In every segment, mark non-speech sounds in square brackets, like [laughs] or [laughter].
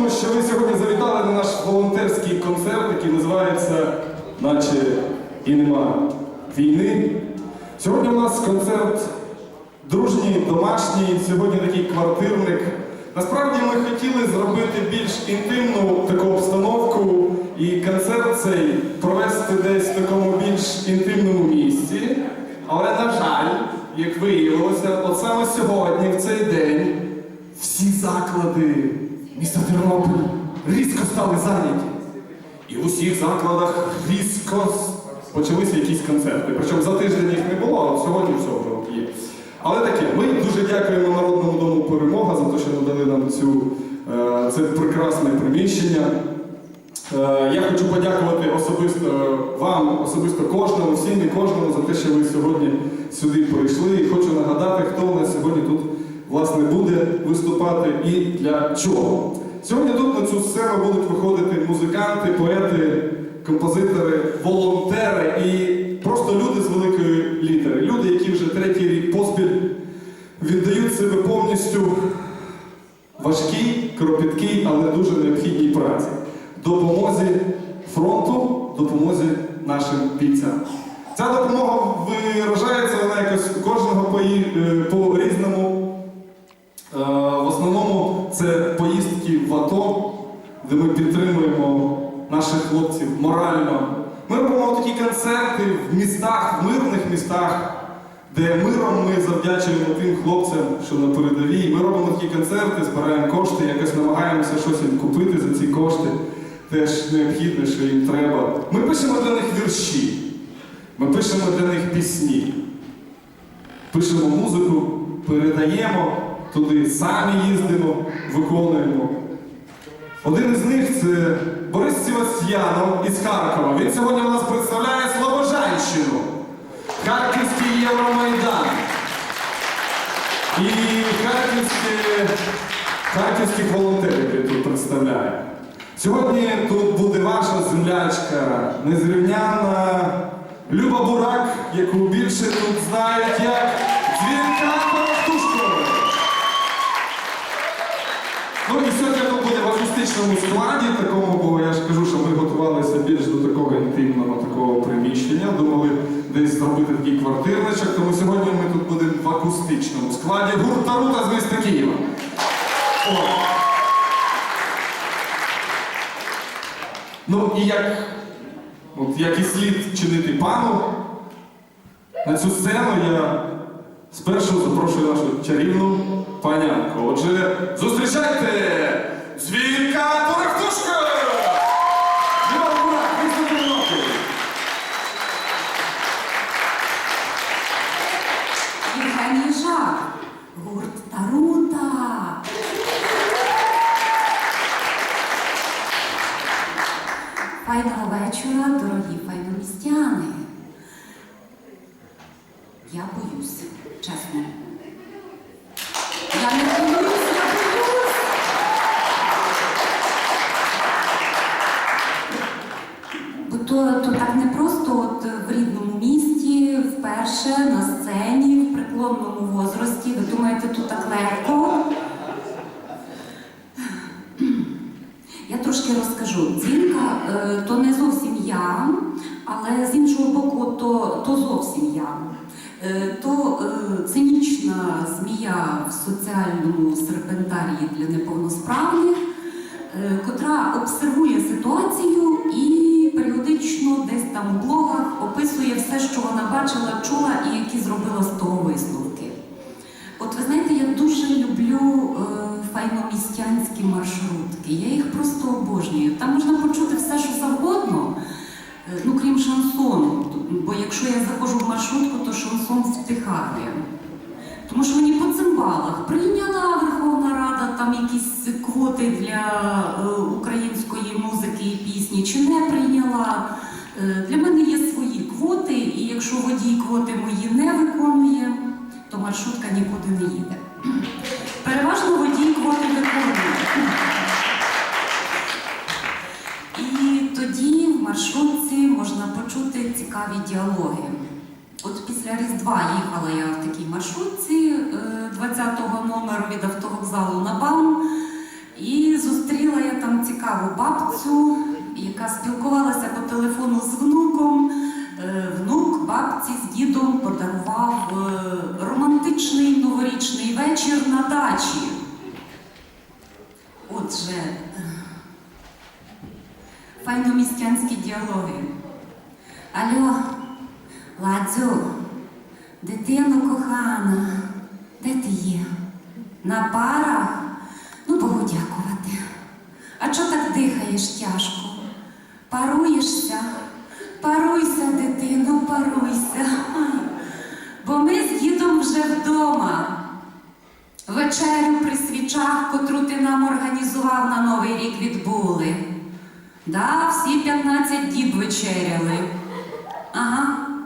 Кожному, що ви сьогодні завітали на наш волонтерський концерт, який називається Наче і нема війни. Сьогодні у нас концерт дружній, домашній, сьогодні такий квартирник. Насправді ми хотіли зробити більш інтимну таку обстановку і концерт цей провести десь в такому більш інтимному місці. Але, на жаль, як виявилося, от саме сьогодні, в цей день, всі заклади міста Тернопіль різко стали зайняті. І в усіх закладах різко почалися якісь концерти. Причому за тиждень їх не було, а сьогодні все вже є. Але таке, ми дуже дякуємо Народному дому перемога за те, що надали нам цю, е, це прекрасне приміщення. Е, Я хочу подякувати особисто вам, особисто кожному, всім і кожному за те, що ви сьогодні сюди прийшли. І хочу нагадати, хто у нас сьогодні тут власне буде виступати і для чого. Сьогодні тут на цю сцену будуть виходити музиканти, поети, композитори, волонтери і просто люди з великої літери. Люди, які вже третій рік поспіль віддають себе повністю важкій, кропіткій, але дуже необхідній праці. Допомозі фронту, допомозі нашим бійцям. Ця допомога виражається вона якось кожного е, по-різному. Поїздки в АТО, де ми підтримуємо наших хлопців морально. Ми робимо такі концерти в містах, в мирних містах, де миром ми завдячуємо тим хлопцям, що на передовій. Ми робимо такі концерти, збираємо кошти, якось намагаємося щось їм купити за ці кошти. Теж необхідне, що їм треба. Ми пишемо для них вірші, ми пишемо для них пісні, пишемо музику, передаємо туди, самі їздимо, виконуємо. Один із них це Борис Сівастьянов із Харкова. Він сьогодні у нас представляє Слобожанщину, Харківський Євромайдан. І харківські, харківських волонтерів він тут представляє. Сьогодні тут буде ваша землячка, незрівняна Люба Бурак, яку більше тут знають як Дзвінка Павтушко. Ну і сьогодні тут буде в акустичному складі, такому, бо я ж кажу, що ми готувалися більш до такого інтимного такого приміщення. Думали десь зробити такий квартирничок, тому сьогодні ми тут будемо в акустичному складі гурт Тарута з міста Києва. О. Ну і як, от, як і слід чинити пану, на цю сцену я спершу запрошую нашу чарівну панянку. Отже, зустрічайте Звірка Торохтушка! Люба Бурак, місто Тернопіль! Євгеній Жак, гурт Тарута. Файного вечора, дорогі розкажу. Дзвінка е, то не зовсім я, але з іншого боку, то, то зовсім я. Е, То е, цинічна змія в соціальному серпентарії для неповносправних, котра обсервує ситуацію і періодично десь там у блогах описує все, що вона бачила, чула і які зробила з того висновки. От ви знаєте, я дуже люблю файномістянські маршрутки. Я їх просто обожнюю. Там можна почути все, що завгодно, е, ну крім шансону. Бо якщо я заходжу в маршрутку, то шансон втихає. Тому що вони по цимбалах прийняла Верховна Рада там якісь квоти для е, української музики і пісні, чи не прийняла. Е, для мене є свої квоти, і якщо водій квоти мої не виконує, то маршрутка нікуди не їде. Цікаві діалоги. От після Різдва їхала я в такій маршрутці е, 20-го номеру від автовокзалу на БАМ. І зустріла я там цікаву бабцю, яка спілкувалася по телефону з внуком. Е, Внук бабці з дідом подарував е, романтичний новорічний вечір на дачі. Отже, е, файномістянські діалоги. Алло, Ладзю, дитино кохана, де ти є? На парах? Ну, Богу дякувати. А чого так дихаєш тяжко? Паруєшся? Паруйся, дитино, паруйся. Бо ми з дідом вже вдома. Вечерю при свічах, котру ти нам організував на Новий рік відбули. Да, всі 15 діб вечеряли.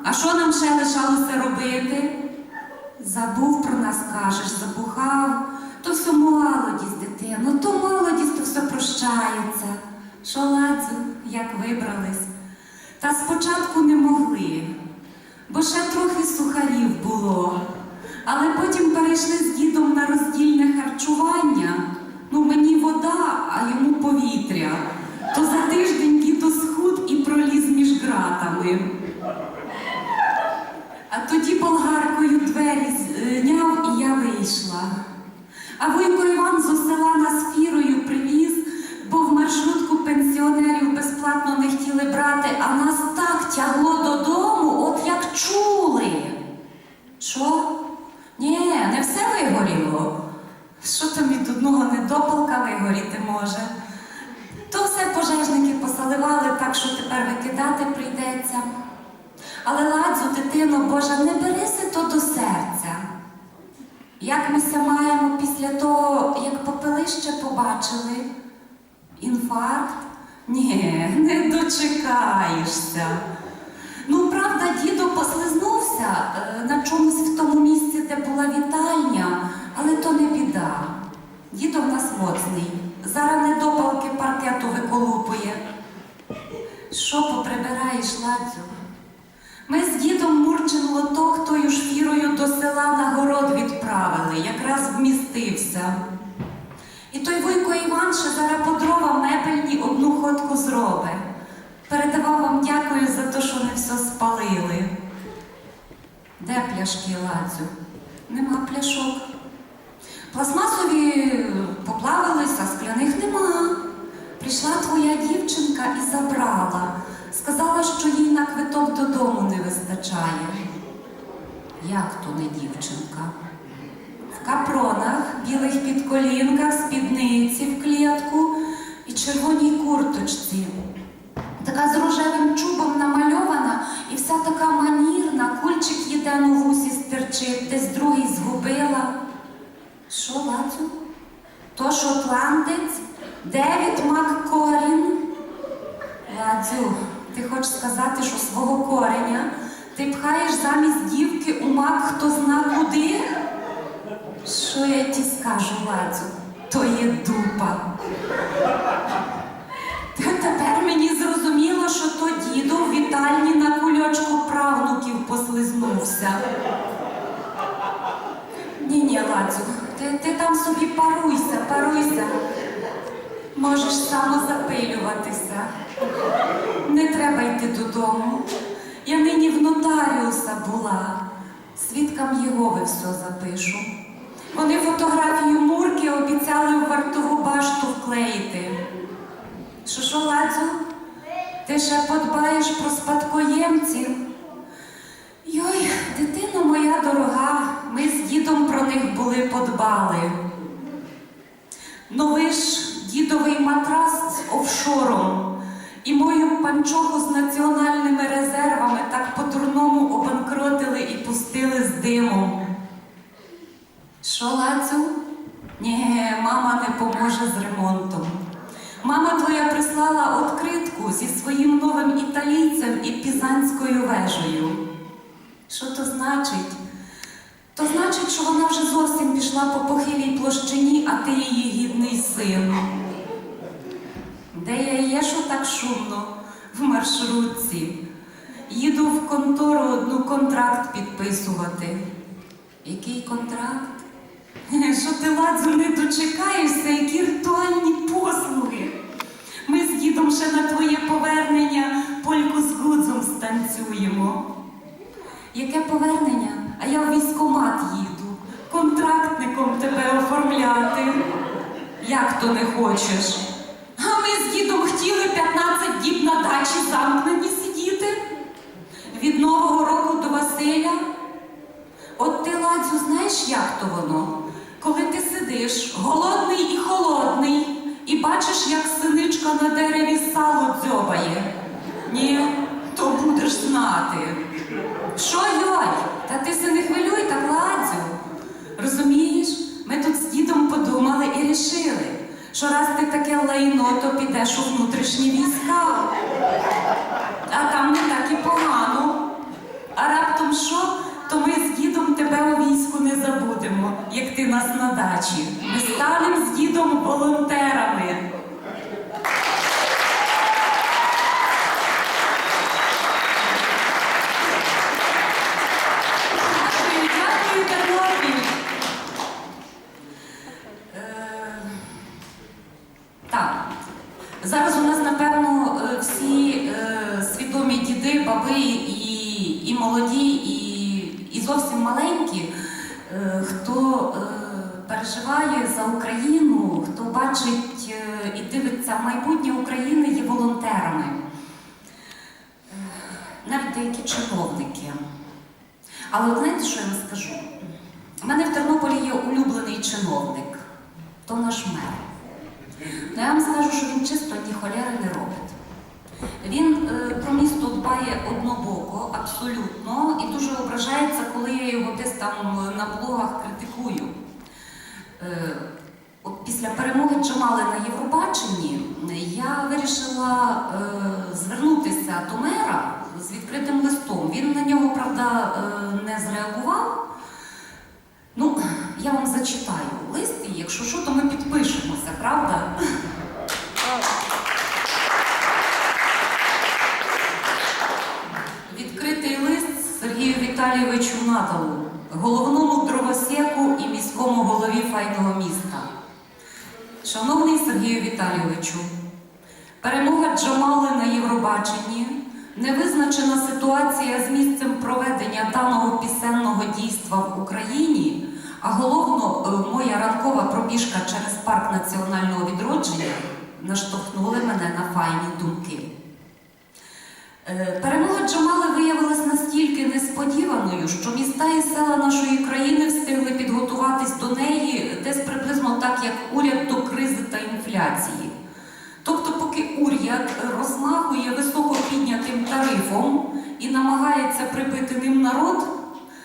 А що нам ще лишалося робити? Забув про нас, кажеш, забухав. То все молодість, дитино, то молодість, то все прощається. Що ладзю, як вибрались. Та спочатку не могли, бо ще трохи сухарів було. Але потім перейшли з дідом на роздільне харчування. Ну, мені вода, а йому повітря. То за тиждень дідо схуд і проліз між ґратами. А тоді болгаркою двері зняв і я вийшла. А Вуйко Іван з села нас фірою привіз, бо в маршрутку пенсіонерів безплатно не хотіли брати, а нас так тягло додому, от як чули. Що? Ні, не все вигоріло. Що там від одного недопалка вигоріти може? То все пожежники посаливали так, що тепер викидати прийдеться. Але ладзу, дитино Божа, не бери се то до серця. Як ми ся маємо після того, як попелище побачили? Інфаркт? Ні, не дочекаєшся. Ну, правда, дідо послизнувся е, на чомусь в тому місці, де була вітальня, але то не біда. Дідо в нас моцний. Зараз недопалки паркету виколупує. Що поприбираєш, Ладзю? Ми з дідом Мурчин лоток тою ж фірою до села на город відправили, якраз вмістився. І той Вуйко Іван ще зараз по дрова мебельні одну ходку зробить. Передавав вам дякую за те, що не все спалили. Де пляшки, Ладзю? Нема пляшок. Пластмасові поплавилися, скляних нема. Прийшла твоя дівчинка і забрала. Сказала, що їй на квиток додому не вистачає. Як то не дівчинка? В капронах, білих підколінках, спідниці в клітку і червоній курточці. Така з рожевим чубом намальована і вся така манірна, кульчик єден у вусі стерчить, десь другий згубила. Що, Лацю? То шотландець? Девід Маккорін? Ладзю, ти хочеш сказати, що свого кореня ти пхаєш замість дівки у мак хто зна куди? Що я ті скажу, Ладзю? То є дупа. Та тепер мені зрозуміло, що то діду в вітальні на кульочку правнуків послизнувся. Ні, ні, Ладзю, ти, ти там собі паруйся, паруйся. Можеш самозапилюватися. Не треба йти додому. Я нині в нотаріуса була. Свідкам Єгови все запишу. Вони фотографію Мурки обіцяли в вартову башту вклеїти. Що що, Ладзю? Ти ще подбаєш про спадкоємців? Йой, дитино моя дорога, ми з дідом про них були подбали. Новий ж дідовий матрас з офшором і мою панчоху з національними резервами так по-дурному обанкротили і пустили з димом. Що, Лацю? Ні, мама не поможе з ремонтом. Мама твоя прислала откритку зі своїм новим італійцем і пізанською вежею. Що то значить? То значить, що вона вже зовсім пішла по похилій площині, а ти її гідний син. Де я є, що так шумно? В маршрутці. Їду в контору одну контракт підписувати. Який контракт? Що ти ладзу не дочекаєшся, які ритуальні послуги. Ще на твоє повернення польку з гудзом станцюємо. Яке повернення? А я в військкомат їду, контрактником тебе оформляти. Як то не хочеш? А ми з дідом хотіли 15 діб на дачі замкнені сидіти. Від Нового року до Василя. От ти, Ладзю, знаєш, як то воно? Коли ти сидиш, голодний і холодний, і бачиш, як синичка на дереві сало дзьобає. Ні, то будеш знати. Що, Йой? Та ти се не хвилюй так, Ладзю. Розумієш, ми тут з дідом подумали і рішили, що раз ти таке лайно, у внутрішні війська. А там не так і погано. А раптом що, то ми з дідом тебе у війську не забудемо, як ти нас на дачі. Ми станемо з дідом волонтерами. Дякую, дякую, Тернопіль. Е, Так. Зараз у нас, напевно, е, всі е, свідомі баби і, і молоді, і, і зовсім маленькі, е, хто е, переживає за Україну, хто бачить е, і дивиться майбутнє України, є волонтерами. Навіть деякі чиновники. Але знаєте, що я вам скажу? У мене в Тернополі є улюблений чиновник, то наш мер. Ну, я вам скажу, що він чисто ні холєри не робить. Він е, про місто дбає однобоко, абсолютно, і дуже ображається, коли я його десь там е, на блогах критикую. Е, от після перемоги Джамали на Євробаченні я вирішила звернутися до мера з відкритим листом. Він на нього, правда, не зреагував. Ну, я вам зачитаю лист, і якщо що, то ми підпишемося, правда? Відкритий лист Сергію Віталійовичу Наталу, головному дровосеку і міському голові файного міста. Шановний Сергію Віталійовичу, перемога Джамали на Євробаченні, невизначена ситуація з місцем проведення даного пісенного дійства в Україні, а головно, е, моя ранкова пробіжка через парк національного відродження наштовхнули мене на файні думки. Е, Перемога Джамали виявилась настільки несподіваною, що міста і села нашої країни встигли підготуватись до неї десь приблизно так, як уряд до кризи та інфляції. Тобто, поки уряд розмахує високо піднятим тарифом і намагається прибити ним народ,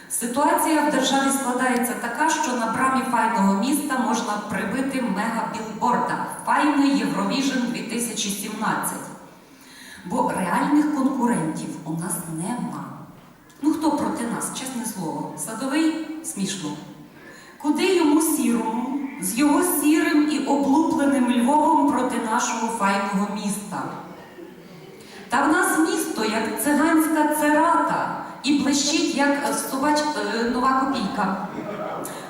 ситуація в державі складається така, що на брамі файного міста можна прибити мегабілборда Файний Євровіжн 2017. Бо реальних конкурентів у нас нема. Ну хто проти нас, чесне слово, садовий смішно. Куди йому сірому, з його сірим і облупленим Львовом проти нашого файного міста? Та в нас місто, як циганська церата, і блищить, як собач... е, нова копійка.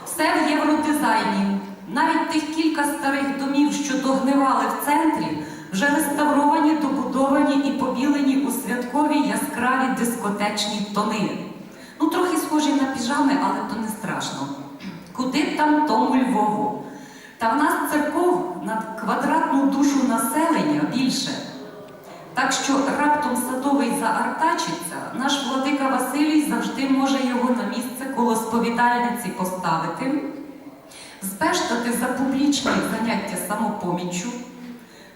Все в євродизайні. Навіть тих кілька старих домів, що догнивали в центрі, вже реставровані, добудовані і побілені у святкові яскраві дискотечні тони. Ну, трохи схожі на піжами, але то не страшно. Куди там тому Львову? Та в нас церков на квадратну душу населення більше. Так що раптом садовий заартачиться, наш владика Василій завжди може його на місце коло сповідальниці поставити, збештати за публічні заняття самопоміччю,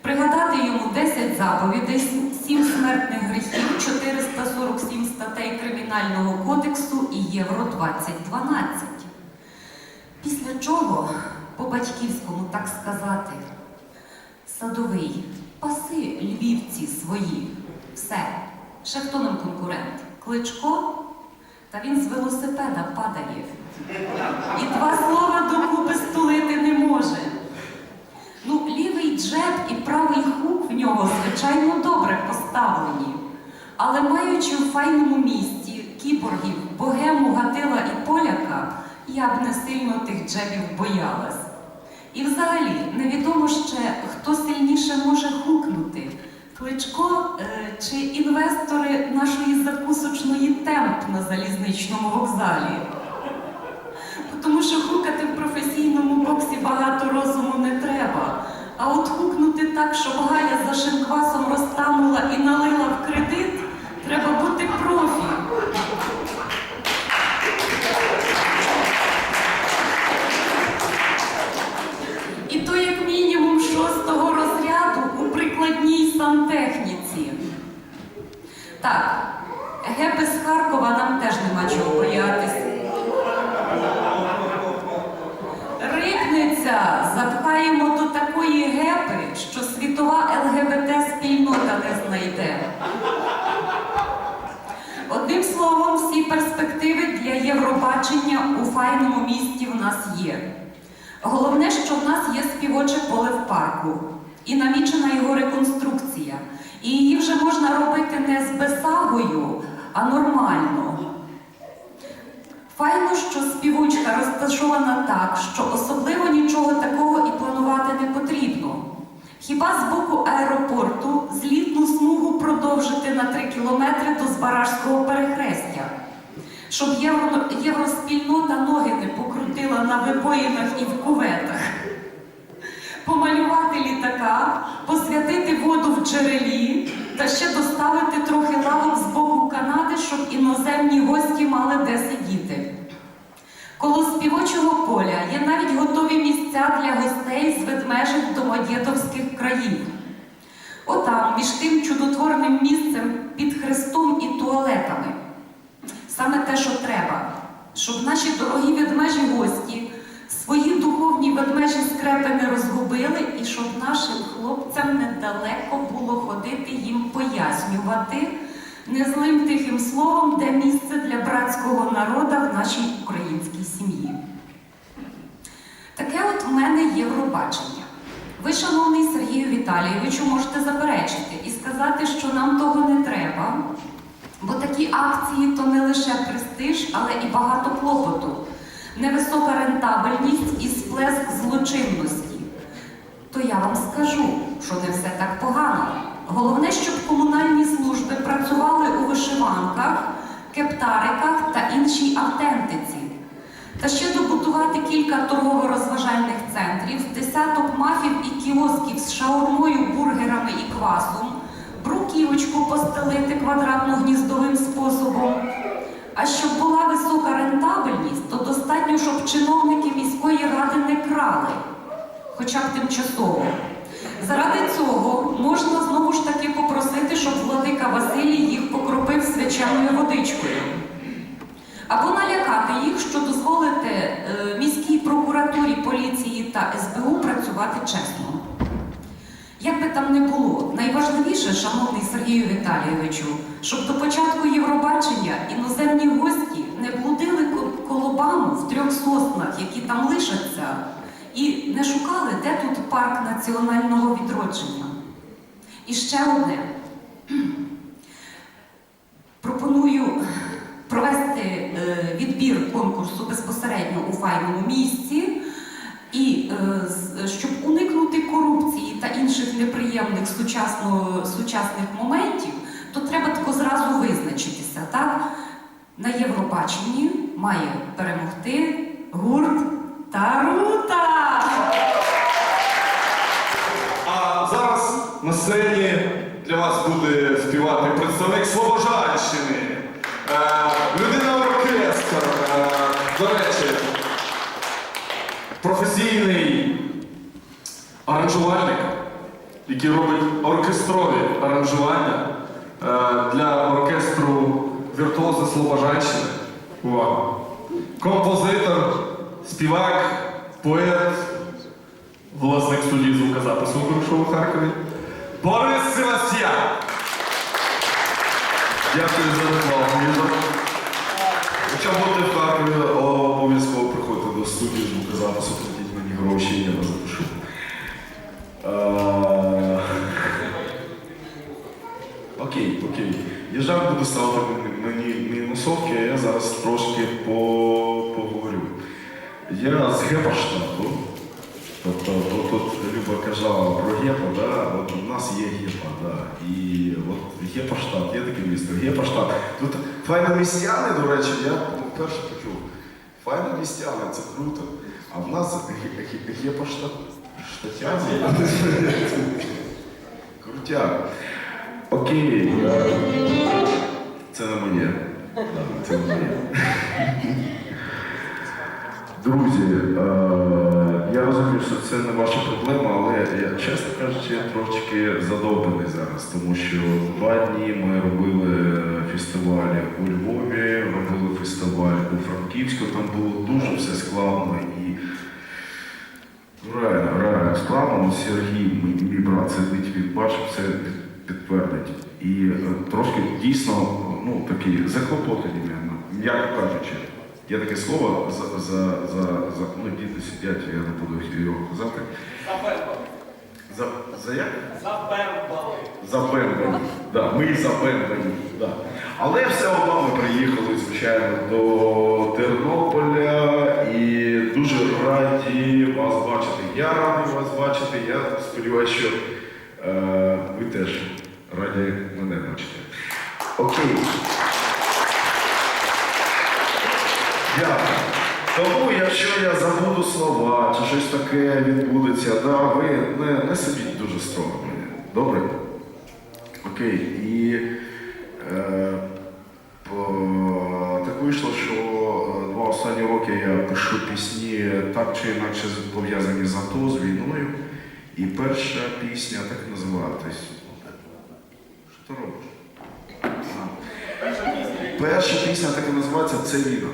пригадати йому 10 заповідей, 7 смертних гріхів, 447 статей Кримінального кодексу і Євро 2012. Після чого, по батьківському так сказати, садовий, паси львівці свої. Все. Ще хто нам конкурент? Кличко? Та він з велосипеда падає. І два слова докупи стулити не може. Джеб і правий хук в нього, звичайно, добре поставлені. Але маючи в файному місті кіборгів, богему, гатила і поляка, я б не сильно тих джебів боялась. І взагалі невідомо ще, хто сильніше може хукнути. Кличко е, чи інвестори нашої закусочної темп на залізничному вокзалі. Тому що хукати в професійному боксі багато розуму не треба. Хукнути так, щоб Галя за шинквасом розтанула і налила в кредит, треба бути профі. І то як мінімум шостого розряду у прикладній сантехніці. Так, гепи з Харкова нам теж нема чого боятися. Рипниця запхаємо до такої гепи, що світова ЛГБТ-спільнота не знайде. Одним словом, всі перспективи для Євробачення у файному місті в нас є. Головне, що в нас є співоче поле в парку і намічена його реконструкція. І її вже можна робити не з бесагою, а нормально. Файно, що співучка розташована так, що особливо нічого такого і планувати не потрібно. Хіба з боку аеропорту злітну смугу продовжити на 3 кілометри до Збаражського перехрестя, щоб євро, євроспільнота ноги не покрутила на вибоїнах і в куветах, помалювати літака, посвятити воду в джерелі та ще доставити трохи лавок з боку Канади, щоб іноземні гості мали де сидіти. Коло співочого поля є навіть готові місця для гостей з ведмежих домодєдовських країв. Отам, між тим чудотворним місцем під хрестом і туалетами. Саме те, що треба, щоб наші дорогі ведмежі гості свої духовні ведмежі скрепи розгубили, і щоб нашим хлопцям недалеко було ходити їм пояснювати незлим тихим словом, де місце для братського народа в нашій українській сім'ї. Таке от в мене Євробачення. Ви, шановний Сергію Віталійовичу, можете заперечити і сказати, що нам того не треба, бо такі акції то не лише престиж, але і багато клопоту, невисока рентабельність і сплеск злочинності. То я вам скажу, що не все так погано. Головне, щоб комунальні служби працювали у вишиванках, кептариках та іншій автентиці. Та ще добудувати кілька торгово-розважальних центрів, десяток мафів і кіосків з шаурмою, бургерами і квасом, бруківочку постелити квадратно-гніздовим способом. А щоб була висока рентабельність, то достатньо, щоб чиновники міської ради не крали, хоча б тимчасово. Заради цього можна знову ж таки попросити, щоб владика Василій їх покропив свяченою водичкою. Або налякати їх, що дозволити е, міській прокуратурі, поліції та СБУ працювати чесно. Як би там не було, найважливіше, шановний Сергію Віталійовичу, щоб до початку Євробачення іноземні гості не блудили ко- колобану в трьох соснах, які там лишаться, і не шукали, де тут парк національного відродження. І ще одне. Пропоную провести е, відбір конкурсу безпосередньо у файному місці, і е, щоб уникнути та інших неприємних сучасно, сучасних моментів, то треба тако зразу визначитися. Так? На Євробаченні має перемогти гурт Тарута. А зараз на сцені для вас буде співати представник Слобожанщини. Е, людина оркестр. Е, до речі, професійний аранжувальник, який робить оркестрові аранжування е, для оркестру Віртуози Слобожанщини. Увага! Композитор, співак, поет, власник студії звукозапису «Укршоу» у Харкові. Борис Севастьян. Дякую за. Ліза. Якщо будете в Харкові, обов'язково приходьте до студії звукозапису, платіть мені гроші, я вас запишу. Е, Окей, жарт буду ставити мені мінусовки, а я зараз трошки поговорю. Я з Гепаштату. Тобто тут, тут Люба казала про Гепа, да? от у нас є Гепа, да. і от Гепаштат, є таке місто, Гепаштат. Тут файно містяни, до речі, я вперше почув. Файно містяни, це круто. А в нас ге- ге- Гепаштат. Штатяни. [laughs] Крутяк. Окей. Це не моє. Це не моє. Друзі, е, я розумію, що це не ваша проблема, але я, чесно кажучи, я трошечки задовбаний зараз, тому що два дні ми робили фестивалі у Львові, робили фестиваль у Франківську, там було дуже все складно і ну, реально, реально складно. Сергій, мій брат сидить, він бачив це підтвердить. І е, трошки дійсно ну, такі заклопотані, м'яко кажучи. Є таке слово за, за, за, за ну діти сидять, я не буду його казати. За, за як? Запевнені. Да, ми запевнені. Да. Але все одно ми приїхали, звичайно, до Тернополя і дуже раді вас бачити. Я радий вас бачити. Я сподіваюся, що е, ви теж раді мене бачити. Окей. Дякую. Тому, якщо я забуду слова чи щось таке відбудеться, да, ви не, не сидіть дуже строго мене. Добре? Окей. І е, по, так вийшло, що е, два останні роки я пишу пісні так чи інакше пов'язані з АТО, з війною. І перша пісня так називатись. Що ти робиш? А. Перша пісня так і називається Це війна.